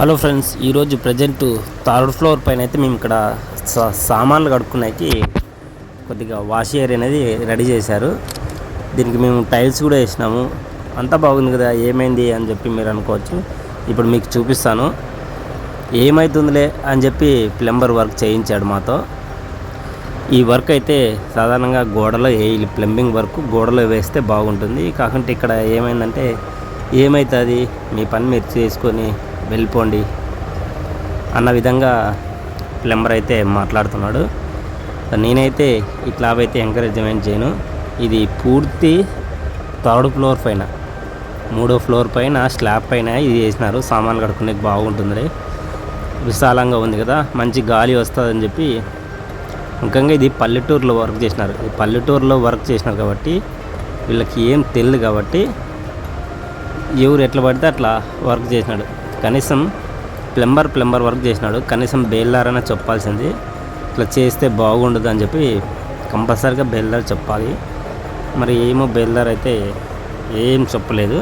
Hello friends ఈరోజు present third floor పైన అయితే మేము ఇక్కడ సా- సామాన్లు కడుక్కున్నాయి కొద్దిగా వాష్ ఏరియా అనేది రెడీ చేశారు. దీనికి మేము టైల్స్ కూడా వేసినాము. అంతా బాగుంది కదా ఏమైంది అని చెప్పి మీరు అనుకోవచ్చు. ఇప్పుడు మీకు చూపిస్తాను. ఏమవుతుందిలే అని చెప్పి ప్లంబర్ వర్క్ చేయించాడు మాతో. ఈ వర్క్ అయితే సాధారణంగా గోడలో వేయాలి ప్లంబింగ్ వర్క్ గోడలో వేస్తే బాగుంటుంది. కాకుంటే ఇక్కడ ఏమైందంటే ఏమవుతుంది మీ పని మీరు చేసుకొని వెళ్ళిపోండి అన్న విధంగా ప్లంబర్ అయితే మాట్లాడుతున్నాడు. నేనైతే ఈ క్లాబ్ అయితే ఎంకరేజ్మెంట్ చేయను. ఇది పూర్తి థర్డ్ ఫ్లోర్ పైన మూడో ఫ్లోర్ పైన స్లాబ్ పైన ఇది వేసినారు సామాన్లు కడుక్కునే బాగుంటుంది విశాలంగా ఉంది కదా మంచి గాలి వస్తుందని చెప్పి ముఖ్యంగా ఇది పల్లెటూరులో వర్క్ చేసినారు. ఈ పల్లెటూరులో వర్క్ చేసినారు కాబట్టి వీళ్ళకి ఏం తెలియదు కాబట్టి ఎవరు ఎట్లా పడితే అట్లా వర్క్ చేసినాడు. కనీసం ప్లంబర్ ప్లంబర్ వర్క్ చేసినాడు. కనీసం బేల్దారనే చెప్పాల్సింది. ఇట్లా చేస్తే బాగుండదు అని చెప్పి కంపల్సరీగా బేల్దార్ చెప్పాలి. మరి ఏమో బేల్దార్ అయితే ఏం చెప్పలేదు.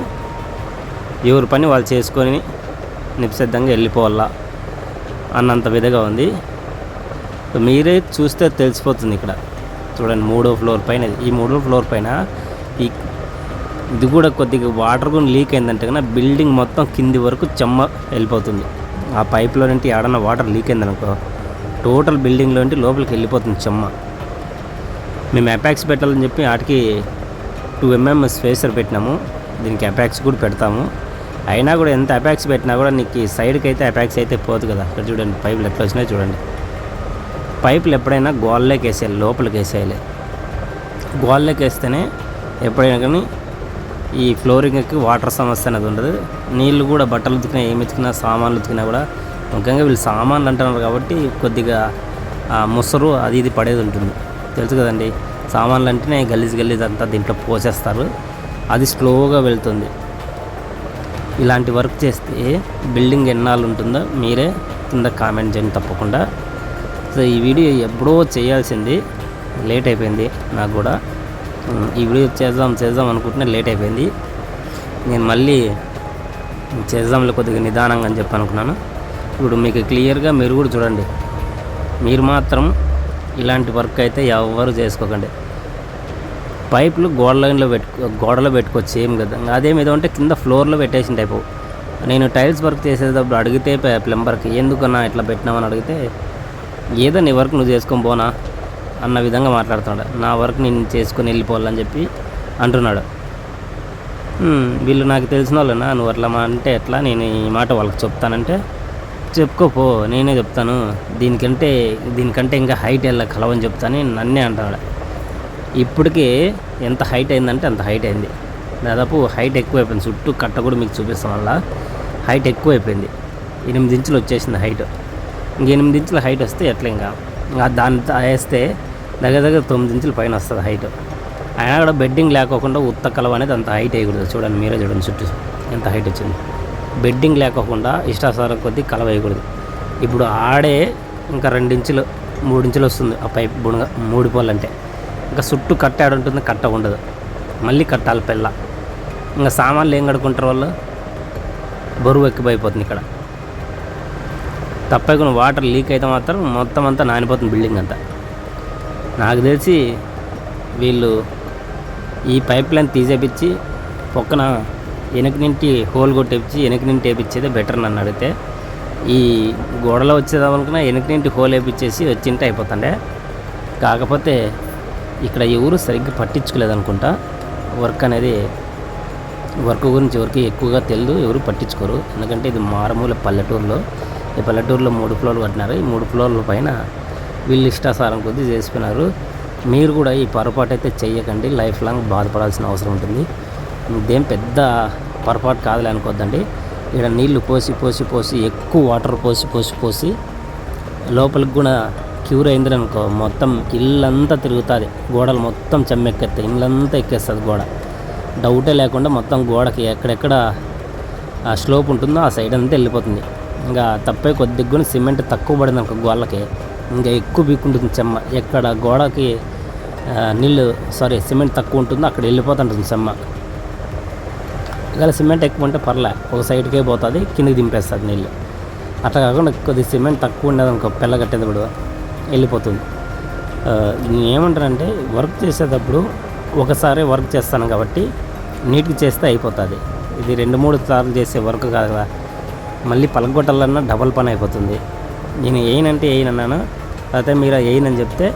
ఎవరి పని వాళ్ళు చేసుకొని నిశ్శబ్దంగా వెళ్ళిపోవాలా అన్నంత విధంగా ఉంది. మీరే చూస్తే తెలిసిపోతుంది ఇక్కడ. చూడండి మూడో ఫ్లోర్ పైన. ఈ మూడో ఫ్లోర్ పైన ఇది కూడా కొద్దిగా వాటర్ కూడా లీక్ అయిందంటే కన్నా బిల్డింగ్ మొత్తం కింది వరకు చెమ్మ వెళ్ళిపోతుంది. ఆ పైప్లో నుండి ఏడన్నా వాటర్ లీక్ అయిందనుకో టోటల్ బిల్డింగ్లో నుండి లోపలికి వెళ్ళిపోతుంది చెమ్మ. మేము అపాక్స్ పెట్టాలని చెప్పి వాటికి టూ ఎంఎం స్పేసర్ పెట్టినాము. దీనికి అపాక్స్ కూడా పెడతాము. అయినా కూడా ఎంత అపాక్స్ పెట్టినా కూడా నీకు సైడ్కి అయితే అపాక్స్ అయితే పోదు కదా. ఇక్కడ చూడండి పైపులు ఎట్లా వచ్చినాయి చూడండి. పైపులు ఎప్పుడైనా గోల్లోకి వేసేయాలి లోపలికి వేసేయాలి. గోల్లోకి వేస్తేనే ఎప్పుడైనా కానీ ఈ ఫ్లోరింగ్కి వాటర్ సమస్య అనేది ఉండదు. నీళ్ళు కూడా బట్టలు ఉతికినా ఏమి ఉతికినా సామాన్లు ఉతికినా కూడా ముఖ్యంగా వీళ్ళు సామాన్లు అంటున్నారు కాబట్టి కొద్దిగా ఆ ముసరు అది ఇది పడేది ఉంటుంది. తెలుసు కదండి సామాన్లు అంటేనే గలీజ్ గలీజ్ అంతా దీంట్లో పోసేస్తారు. అది స్లోగా వెళ్తుంది. ఇలాంటి వర్క్ చేస్తే బిల్డింగ్ ఎన్నాళ్ళు ఉంటుందో మీరే కింద కామెంట్ చేయండి తప్పకుండా. సో ఈ వీడియో ఎప్పుడో చేయాల్సింది లేట్ అయిపోయింది నాకు కూడా. ఈ వీడియో చేద్దాం చేద్దాం అనుకుంటున్నా లేట్ అయిపోయింది. నేను మళ్ళీ చేద్దాంలో కొద్దిగా నిదానంగా అని చెప్పి అనుకున్నాను. ఇప్పుడు మీకు క్లియర్గా మీరు కూడా చూడండి. మీరు మాత్రం ఇలాంటి వర్క్ అయితే ఎవరు చేసుకోకండి. పైపులు గోడ లైన్లో పెట్టు గోడలో పెట్టుకోవచ్చు ఏం కదా. అదేం ఏదో అంటే కింద ఫ్లోర్లో పెట్టేసిన టైపు. నేను టైల్స్ వర్క్ చేసేటప్పుడు అడిగితే ప్లంబర్కి ఎందుకన్నా ఇట్లా పెట్టినామని అడిగితే ఏదో నీ వర్క్ నువ్వు చేసుకొని పోనా. అన్న విధంగా మాట్లాడుతున్నాడు. నా వర్క్ నేను చేసుకొని వెళ్ళిపోవాలని చెప్పి అంటున్నాడు. వీళ్ళు నాకు తెలిసిన వాళ్ళనా? నువ్వు అట్లా మా అంటే ఎట్లా? నేను ఈ మాట వాళ్ళకి చెప్తానంటే చెప్పుకోపో నేనే చెప్తాను. దీనికంటే దీనికంటే ఇంకా హైట్ వెళ్ళ కలవని చెప్తాను నన్నే అంటాడు ఇప్పటికే ఎంత హైట్ అయిందంటే అంత హైట్ అయింది. దాదాపు హైట్ ఎక్కువైపోయింది. చుట్టూ కట్ట కూడా మీకు చూపిస్తాం వల్ల హైట్ ఎక్కువైపోయింది. ఎనిమిది ఇంచులు వచ్చేసింది హైట్. ఇంక ఎనిమిది ఇంచుల హైట్ వస్తే ఎట్లా ఇంకా? ఇంకా దాన్ని వేస్తే దగ్గర దగ్గర తొమ్మిది ఇంచుల పైన వస్తుంది హైట్ అయినా కూడా బెడ్డింగ్ లేకోకుండా ఉత్త కలవ అనేది అంత హైట్ వేయకూడదు. చూడండి మీరే చూడండి చుట్టూ ఎంత హైట్ వచ్చింది. బెడ్డింగ్ లేకోకుండా ఇష్టాసారం కొద్దీ కలవ వేయకూడదు. ఇప్పుడు ఆడే ఇంకా రెండించులు మూడించులు వస్తుంది. ఆ పైప్ బుణగ మూడు పోలు అంటే. ఇంకా చుట్టూ కట్ట ఆడ ఉంటుంది కట్ట ఉండదు. మళ్ళీ కట్టాలి పిల్ల ఇంకా సామాన్లు ఏం కడుక్కుంటారు వాళ్ళు? బరువు ఎక్కువైపోతుంది ఇక్కడ. తప్పకుండా వాటర్ లీక్ అయితే మాత్రం మొత్తం అంతా నానిపోతుంది బిల్డింగ్ అంతా. నాకు తెలిసి వీళ్ళు ఈ పైప్ లైన్ తీసేపించి పక్కన వెనక నింటి హోల్ కొట్టేపించి వెనక నింటి వేపించేదే బెటర్ నన్ను అడిగితే. ఈ గోడలో వచ్చేదామనుకున్న వెనక నింటి హోల్ వేపించేసి వచ్చింటే అయిపోతుండే. కాకపోతే ఇక్కడ ఎవరు సరిగ్గా పట్టించుకోలేదనుకుంటా. వర్క్ అనేది వర్క్ గురించి ఎవరికి ఎక్కువగా తెలియదు ఎవరు పట్టించుకోరు. ఎందుకంటే ఇది మారుమూల పల్లెటూరులో. ఈ పల్లెటూరులో మూడు ఫ్లోర్లు కట్టినారు. ఈ మూడు ఫ్లోర్ల పైన వీళ్ళు ఇష్టాసారం కొద్దీ చేసుకున్నారు మీరు కూడా ఈ పొరపాటు అయితే చెయ్యకండి. లైఫ్ లాంగ్ బాధపడాల్సిన అవసరం ఉంటుంది. ఇదేం పెద్ద పొరపాటు కాదులే అనుకోద్దండి. ఇక్కడ నీళ్ళు పోసి పోసి పోసి ఎక్కువ వాటర్ పోసి పోసి పోసి లోపలికి కూడా క్యూర్ అయింది అనుకో మొత్తం ఇల్లంతా తిరుగుతుంది. గోడలు మొత్తం చెమ్మెక్కేస్తాయి. ఇల్లంతా ఎక్కేస్తుంది గోడ. డౌటే లేకుండా మొత్తం గోడకి ఎక్కడెక్కడ ఆ స్లోప్ ఉంటుందో ఆ సైడ్ అంతా వెళ్ళిపోతుంది. ఇంకా తప్పే కొద్దిగా కూడా సిమెంట్ తక్కువ పడింది అనుకో గోళ్ళకి. ఇంకా ఎక్కువ బీక్కుంటుంది చెమ్మ. ఎక్కడ గోడకి నీళ్ళు సారీ సిమెంట్ తక్కువ ఉంటుందో అక్కడ వెళ్ళిపోతుంటుంది చెమ్మ. ఇలా సిమెంట్ ఎక్కువ ఉంటే పర్లే ఒక సైడ్కే పోతుంది కిందకి దింపేస్తుంది నీళ్ళు. అట్లా కాకుండా కొద్ది సిమెంట్ తక్కువ ఉండేది అనుకో పిల్లగట్టేటప్పుడు వెళ్ళిపోతుంది. ఏమంటారంటే నేను వర్క్ చేసేటప్పుడు ఒకసారి వర్క్ చేస్తాను కాబట్టి నీట్గా చేస్తే అయిపోతుంది. ఇది రెండు మూడు సార్లు చేసే వర్క్ కాదు కదా. మళ్ళీ పలగొట్టాలన్నా డబల్ పని అయిపోతుంది. నేను ఏయనంటే ఏయనన్నాను అయితే మీరు ఏయనని చెప్తే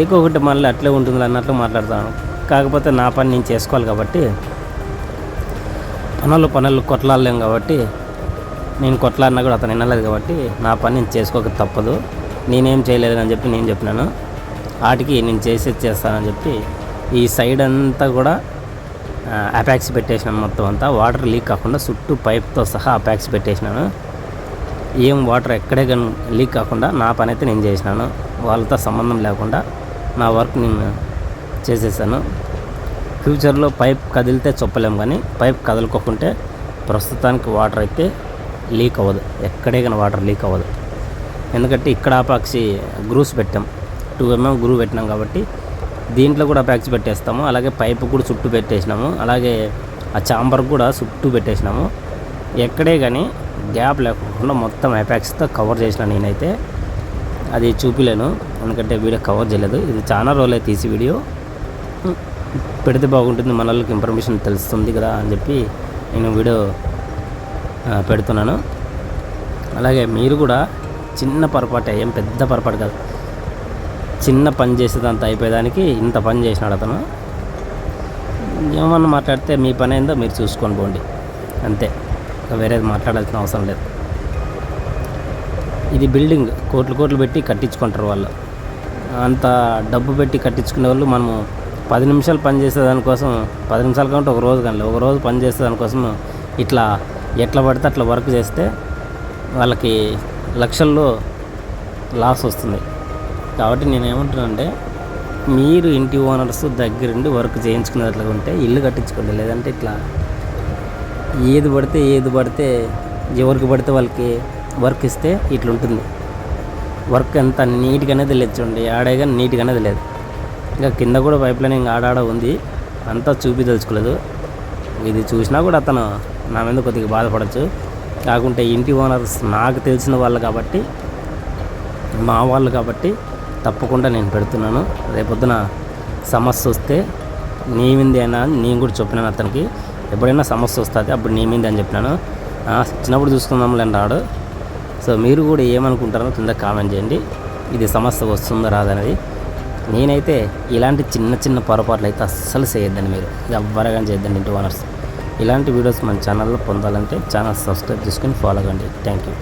ఏకొకటి మళ్ళీ అట్లే ఉంటుంది అన్నట్లు మాట్లాడతాను. కాకపోతే నా పని నేను చేసుకోవాలి కాబట్టి పనులు పనులు కొట్లాడలేం కాబట్టి నేను కొట్లాడినా కూడా అతను వినలేదు కాబట్టి నా పని నేను చేసుకోక తప్పదు. నేనేం చేయలేదని చెప్పి నేను చెప్పినాను. వాటికి నేను చేసేది చేస్తానని చెప్పి ఈ సైడ్ అంతా కూడా అపాక్స్ పెట్టేసినాను మొత్తం అంతా. వాటర్ లీక్ కాకుండా చుట్టూ పైప్తో సహా అపాక్స్ పెట్టేసినాను. ఏం వాటర్ ఎక్కడే కానీ లీక్ కాకుండా నా పని అయితే నేను చేసినాను. వాళ్ళతో సంబంధం లేకుండా నా వర్క్ నేను చేసేసాను. ఫ్యూచర్లో పైప్ కదిలితే చొప్పలేము కానీ పైప్ కదలకోకుంటే ప్రస్తుతానికి వాటర్ అయితే లీక్ అవ్వదు. ఎక్కడే కానీ వాటర్ లీక్ అవ్వదు. ఎందుకంటే ఇక్కడ ఆపాక్షి గ్రూస్ పెట్టాం. టూ ఎంఎం గ్రూ పెట్టినాం కాబట్టి దీంట్లో కూడా ప్యాక్స్ పెట్టేస్తాము. అలాగే పైపు కూడా చుట్టూ పెట్టేసినాము. అలాగే ఆ చాంబర్ కూడా చుట్టూ పెట్టేసినాము. ఎక్కడే కానీ గ్యాప్ లేకుండా మొత్తం అపాక్స్తో కవర్ చేసిన నేనైతే. అది చూపిలేను. ఎందుకంటే వీడియో కవర్ చేయలేదు. ఇది చాలా రోజులే తీసి వీడియో. పెడితే బాగుంటుంది. మనల్కి ఇన్ఫర్మేషన్ తెలుస్తుంది కదా అని చెప్పి నేను వీడియో పెడుతున్నాను. అలాగే మీరు కూడా చిన్న పొరపాటే ఏం పెద్ద పొరపాటు కాదు. చిన్న పని చేసేదంతా అయిపోయేదానికి ఇంత పని చేసినాడు అతను. ఏమన్నా మాట్లాడితే మీ పని అయిందో మీరు చూసుకొని పోండి. అంతే. వేరేది మాట్లాడాల్సిన అవసరం లేదు. ఇది బిల్డింగ్. కోట్లు కోట్లు పెట్టి కట్టించుకుంటారు వాళ్ళు. అంత డబ్బు పెట్టి కట్టించుకునే వాళ్ళు మనము పది నిమిషాలు పని చేసే దానికోసం పది నిమిషాల కంటే ఒక రోజు కానీ ఒక రోజు పని చేసే దానికోసం ఇట్లా ఎట్లా పడితే అట్లా వర్క్ చేస్తే వాళ్ళకి లక్షల్లో లాస్ వస్తుంది. కాబట్టి నేను ఏమంటున్నానంటే మీరు ఇంటి ఓనర్స్ దగ్గరుండి వర్క్ చేయించుకునేట్లుగా ఉంటే ఇల్లు కట్టించుకోండి. లేదంటే ఇట్లా ఏది పడితే ఏది పడితే ఎవరికి పడితే వాళ్ళకి వర్క్ ఇస్తే ఇట్లుంటుంది. వర్క్ ఎంత నీట్గా అనేది చూడండి. ఆడే కానీ నీట్గా అనేది లేదు ఇంకా కింద కూడా పైప్ లైన్ ఇంకా ఆడాడ ఉంది. అంతా చూపించదలుచుకోలేదు ఇది చూసినా కూడా అతను నా మీద కొద్దిగా బాధపడచ్చు. కాకుంటే ఇంటి ఓనర్స్ నాకు తెలిసిన వాళ్ళు కాబట్టి మా వాళ్ళు కాబట్టి తప్పకుండా నేను పెడుతున్నాను. రేపొద్దున సమస్య వస్తే నీ మీదే అయినా అని నేను కూడా చెప్పినాను అతనికి. ఎప్పుడైనా సమస్య వస్తుంది అప్పుడు నీ మీదే అని చెప్పినాను. చిన్నప్పుడు చూసుకుందాం రాడు. సో మీరు కూడా ఏమనుకుంటారో కింద కామెంట్ చేయండి. ఇది సమస్య వస్తుందో రాదనేది నేనైతే ఇలాంటి చిన్న చిన్న పొరపాట్లు అయితే అస్సలు చేయొద్దండి మీరు. ఎవ్వరగా చేయొద్దండి ఇంటి ఓనర్స్. ఇలాంటి వీడియోస్ మన ఛానల్లో పొందాలంటే ఛానల్ సబ్స్క్రైబ్ చేసుకుని ఫాలో అవ్వండి థ్యాంక్ యూ.